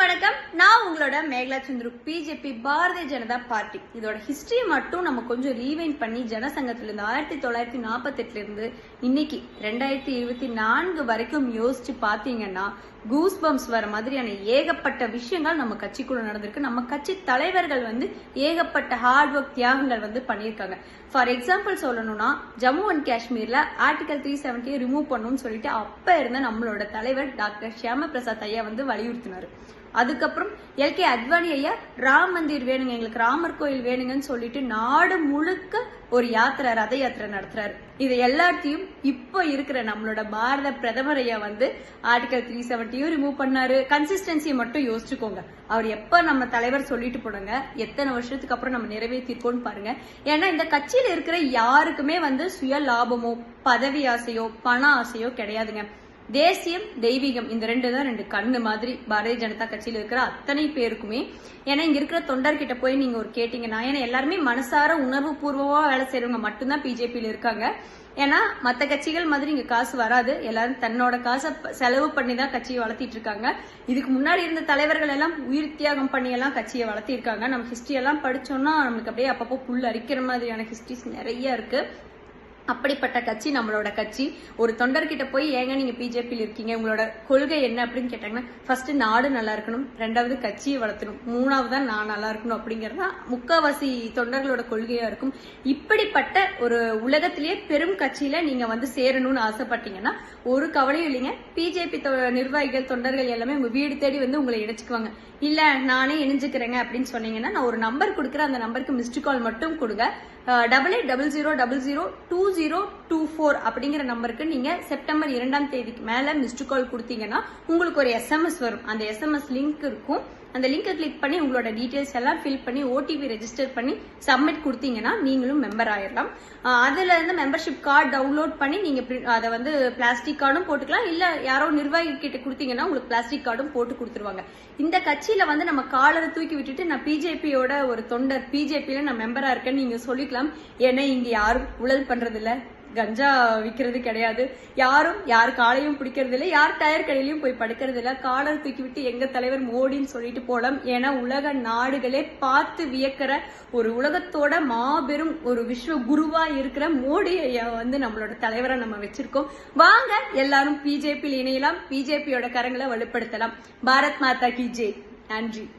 அனைவருக்கும் வணக்கம். நான் உங்களோட மேகலா சந்திரு பிஜேபி பாரதிய ஜனதா பார்ட்டி. இதோட ஹிஸ்டரி மட்டும் நம்ம கொஞ்சம் ரீவைண்ட் பண்ணி ஜனசங்கத்துல இருந்து ஆயிரத்தி தொள்ளாயிரத்தி நாற்பத்தி எட்டுல இருந்து இன்னைக்கு ரெண்டாயிரத்தி இருபத்தி நான்கு வரைக்கும் யோசிச்சு பாத்தீங்கன்னா கூஸ் பம்ப்ஸ் வர மாதிரியான ஏகப்பட்ட விஷயங்கள் நம்ம கட்சிக்குள்ள நடந்திருக்கு. நம்ம கட்சி தலைவர்கள் வந்து ஏகப்பட்ட ஹார்ட் ஒர்க் தியாகங்கள் வந்து பண்ணியிருக்காங்க. ஃபார் எக்ஸாம்பிள் சொல்லணும்னா ஜம்மு அண்ட் காஷ்மீர்ல ஆர்டிகல் த்ரீ செவன்ட்டியை ரிமூவ் பண்ணணும்னு சொல்லிட்டு அப்ப இருந்த நம்மளோட தலைவர் டாக்டர் ஷியாம பிரசாத் ஐயா வந்து வலியுறுத்தினார். அதுக்கப்புறம் எல்கே அத்வானி ஐயா ராம் மந்திர் வேணுங்க எங்களுக்கு ராமர் கோயில் வேணுங்கன்னு சொல்லிட்டு நாடு முழுக்க ஒரு யாத்திரை ரத யாத்திரை நடத்துறாரு. இது எல்லாத்தையும் இப்போ இருக்கிற நம்மளோட பாரத பிரதமர் ஐயா வந்து ஆர்டிகல் த்ரீ செவன்ட்டியும் ரிமூவ் பண்ணாரு. கன்சிஸ்டன்சியை மட்டும் யோசிச்சுக்கோங்க. அவர் எப்ப நம்ம தலைவர் சொல்லிட்டு போனாங்க எத்தனை வருஷத்துக்கு அப்புறம் நம்ம நிறைவேற்றிருக்கோம்னு பாருங்க. ஏன்னா இந்த கட்சியில இருக்கிற யாருக்குமே வந்து சுய லாபமோ பதவி ஆசையோ பண ஆசையோ கிடையாதுங்க. தேசியம் தெய்வீகம் இந்த ரெண்டு தான் ரெண்டு கண்ணு மாதிரி பாரதிய ஜனதா கட்சியில் இருக்கிற அத்தனை பேருக்குமே. ஏன்னா இங்க இருக்கிற தொண்டர்கிட்ட போய் நீங்க ஒரு கேட்டீங்கன்னா ஏன்னா எல்லாருமே மனசார உணர்வு பூர்வமா வேலை செய்யறவங்க மட்டும்தான் பிஜேபியில இருக்காங்க. ஏன்னா மத்த கட்சிகள் மாதிரி இங்க காசு வராது. எல்லாரும் தன்னோட காசை செலவு பண்ணி தான் கட்சியை வளர்த்திட்டு இருக்காங்க. இதுக்கு முன்னாடி இருந்த தலைவர்கள் எல்லாம் உயிர் தியாகம் பண்ணி எல்லாம் கட்சியை வளர்த்திருக்காங்க. நம்ம ஹிஸ்டரி எல்லாம் படிச்சோம்னா நம்மளுக்கு அப்படியே அப்பப்போ புல் அரிக்கிற மாதிரியான ஹிஸ்டரிஸ் நிறைய இருக்கு. அப்படிப்பட்ட கட்சி நம்மளோட கட்சி. ஒரு தொண்டர்கிட்ட போய் ஏங்க நீங்க பிஜேபியில் இருக்கீங்க உங்களோட கொள்கை என்ன? அப்படின்னு கேட்டாங்கன்னா ஃபர்ஸ்ட் நாடு நல்லா இருக்கணும் ரெண்டாவது கட்சியை வளர்த்தணும் மூணாவது தான் நான் நல்லா இருக்கணும் அப்படிங்கிறது தான் முக்காவாசி தொண்டர்களோட கொள்கையா இருக்கும். இப்படிப்பட்ட ஒரு உலகத்திலேயே பெரும் கட்சியில நீங்க வந்து சேரணும்னு ஆசைப்பட்டீங்கன்னா ஒரு கவலையும் இல்லைங்க. பிஜேபி நிர்வாகிகள் தொண்டர்கள் எல்லாமே உங்க வீடு தேடி வந்து உங்களை இணைச்சுக்குவாங்க. இல்ல நானே இணைஞ்சுக்கிறேங்க அப்படின்னு சொன்னீங்கன்னா நான் ஒரு நம்பர் கொடுக்குறேன். அந்த நம்பருக்கு மிஸ்டு கால் மட்டும் கொடுங்க. Double eight double zero double zero two zero two four அப்படிங்கிற நம்பருக்கு நீங்க செப்டம்பர் இரண்டாம் தேதிக்கு மேல மிஸ்டு கால் கொடுத்தீங்கன்னா உங்களுக்கு ஒரு எஸ்எம்எஸ் வரும். அந்த எஸ்எம்எஸ் லிங்க் இருக்கும். அந்த லிங்கை கிளிக் பண்ணி உங்களோட டீடைல்ஸ் எல்லாம் ஃபில் பண்ணி ஓடிபி ரெஜிஸ்டர் பண்ணி சப்மிட் கொடுத்தீங்கன்னா நீங்களும் மெம்பர் ஆயிடலாம் அஹ் அதுல இருந்து மெம்பர்ஷிப் கார்டு டவுன்லோட் பண்ணி நீங்க அதை வந்து பிளாஸ்டிக் கார்டும் போட்டுக்கலாம். இல்ல யாரோ நிர்வாகி கிட்ட கொடுத்தீங்கன்னா உங்களுக்கு பிளாஸ்டிக் கார்டும் போட்டு கொடுத்துருவாங்க. இந்த கட்சியில வந்து நம்ம காலரை தூக்கி விட்டுட்டு நான் பிஜேபியோட ஒரு தொண்டர் பிஜேபியில நான் மெம்பரா இருக்கேன்னு நீங்க சொல்லிக்கலாம். ஏன்னா இங்க யாரும் உழல் பண்றது இல்ல. கஞ்சா விக்கிறது கிடையாது. யாரும் யார் காலையும் பிடிக்கிறது இல்லை யார் டயர் கடையிலையும் போய் படுக்கிறது இல்லை காலர் தூக்கி விட்டு எங்க தலைவர் மோடின்னு சொல்லிட்டு போலாம். ஏன்னா உலக நாடுகளே பார்த்து வியக்கிற ஒரு உலகத்தோட மாபெரும் ஒரு விஸ்வ குருவா இருக்கிற மோடி ஐயா வந்து நம்மளோட தலைவரை நம்ம வச்சிருக்கோம். வாங்க எல்லாரும் பிஜேபியில் இணையலாம். பிஜேபியோட கரங்களை வலுப்படுத்தலாம். பாரத் மாதா கி ஜே. நன்றி.